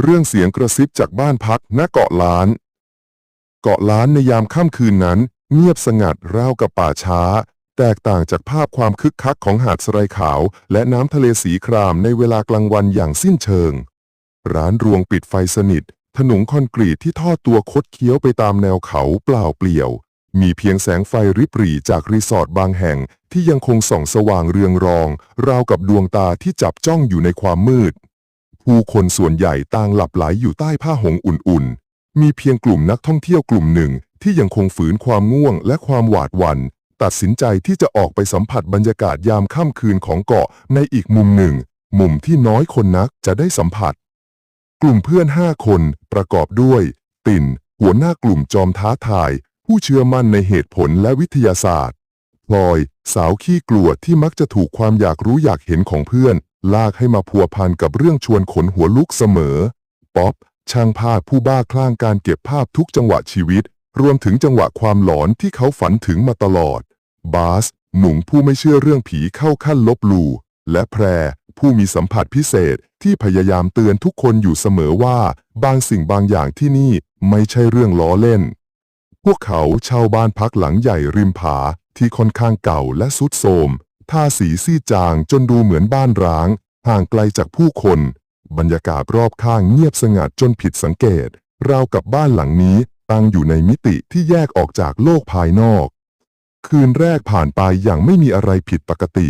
เรื่องเสียงกระซิบจากบ้านพักณเกาะล้าน เกาะล้านในยามค่ำคืนนั้น เงียบสงัดราวกับป่าช้า แตกต่างจากภาพความคึกคักของหาดสไลขาว และน้ำทะเลสีครามในเวลากลางวันอย่างสิ้นเชิง ร้านรวงปิดไฟสนิท ถนนคอนกรีตที่ทอดตัวคดเคี้ยวไปตามแนวเขาเปล่าเปลี่ยว มีเพียงแสงไฟริบหรี่จากรีสอร์ทบางแห่งที่ยังคงส่องสว่างเรืองรอง ราวกับดวงตาที่จับจ้องอยู่ในความมืด ผู้คนส่วนใหญ่ต่างหลับไหลอยู่ใต้ผ้าห่มอุ่นๆ มีเพียงกลุ่มนักท่องเที่ยวกลุ่มหนึ่งที่ยังคงฝืนความง่วงและความหวาดหวัน่น ตัดสินใจที่จะออกไปสัมผัสบรรยากาศยามค่ำคืนของเกาะในอีกมุมหนึ่ง มุมที่น้อยคนนักจะได้สัมผัส กลุ่มเพื่อนห้าคนประกอบด้วย ติ่น หัวหน้ากลุ่มจอมท้าทาย ผู้เชื่อมั่นในเหตุผลและวิทยาศาสตร์พลอย สาวขี้กลัวที่มักจะถูกความอยากรู้อยากเห็นของเพื่อน ลากให้มาพัวพันกับเรื่องชวนขนหัวลุกเสมอ ป๊อป ช่างภาพผู้บ้าคลั่งการเก็บภาพทุกจังหวะชีวิต รวมถึงจังหวะความหลอนที่เขาฝันถึงมาตลอด บาส หนุ่มผู้ไม่เชื่อเรื่องผีเข้าขั้นลบหลู่และแพร ผู้มีสัมผัสพิเศษที่พยายามเตือนทุกคนอยู่เสมอว่า บางสิ่งบางอย่างที่นี่ไม่ใช่เรื่องล้อเล่น พวกเขาเช่าบ้านพักหลังใหญ่ริมผาที่ค่อนข้างเก่าและสุดโทรม ทาสีซีดจางจนดูเหมือนบ้านร้าง ห่างไกลจากผู้คน บรรยากาศรอบข้างเงียบสงัดจนผิดสังเกต ราวกับบ้านหลังนี้ตั้งอยู่ในมิติที่แยกออกจากโลกภายนอก คืนแรกผ่านไปอย่างไม่มีอะไรผิดปกติ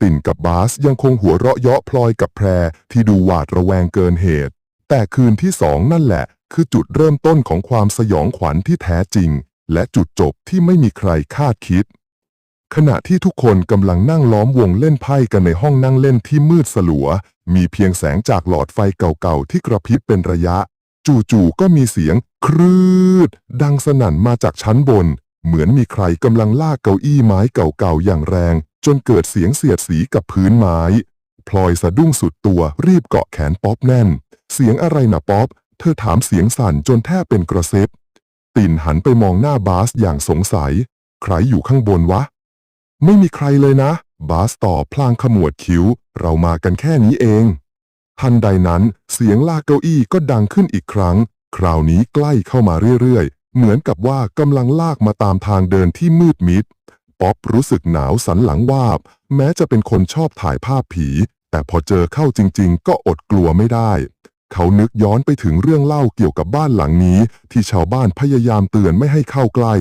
ติ่นกับบาสยังคงหัวเราะเยาะพลอยกับแพรที่ดูหวาดระแวงเกินเหตุ แต่คืนที่สองนั่นแหละ คือจุดเริ่มต้นของความสยองขวัญที่แท้จริง และจุดจบที่ไม่มีใครคาดคิด ขณะที่ทุกคนกำลังนั่งล้อมวงเล่นไพ่กันในห้องนั่งเล่นที่มืดสลัว มีเพียงแสงจากหลอดไฟเก่าๆที่กระพริบเป็นระยะ จู่ๆก็มีเสียงครืด ดังสนั่นมาจากชั้นบน เหมือนมีใครกำลังลากเก้าอี้ไม้เก่าๆอย่างแรง จนเกิดเสียงเสียดสีกับพื้นไม้ พลอยสะดุ้งสุดตัวรีบเกาะแขนป๊อปแน่น เสียงอะไรนะป๊อป เธอถามเสียงสั่นจนแทบเป็นกระเซิบติ่นหันไปมองหน้าบาสอย่างสงสัย ใครอยู่ข้างบนวะ ไม่มีใครเลยนะ บาสตอบพลางขมวดคิ้ว เรามากันแค่นี้เอง ทันใดนั้นเสียงลากเก้าอี้ก็ดังขึ้นอีกครั้ง คราวนี้ใกล้เข้ามาเรื่อยๆ เหมือนกับว่ากำลังลากมาตามทางเดินที่มืดมิด ป๊อปรู้สึกหนาวสันหลังวาบ แม้จะเป็นคนชอบถ่ายภาพผี แต่พอเจอเข้าจริงๆ ก็อดกลัวไม่ได้ เขานึกย้อนไปถึงเรื่องเล่าเกี่ยวกับบ้านหลังนี้ ที่ชาวบ้านพยายามเตือนไม่ให้เข้าใกล้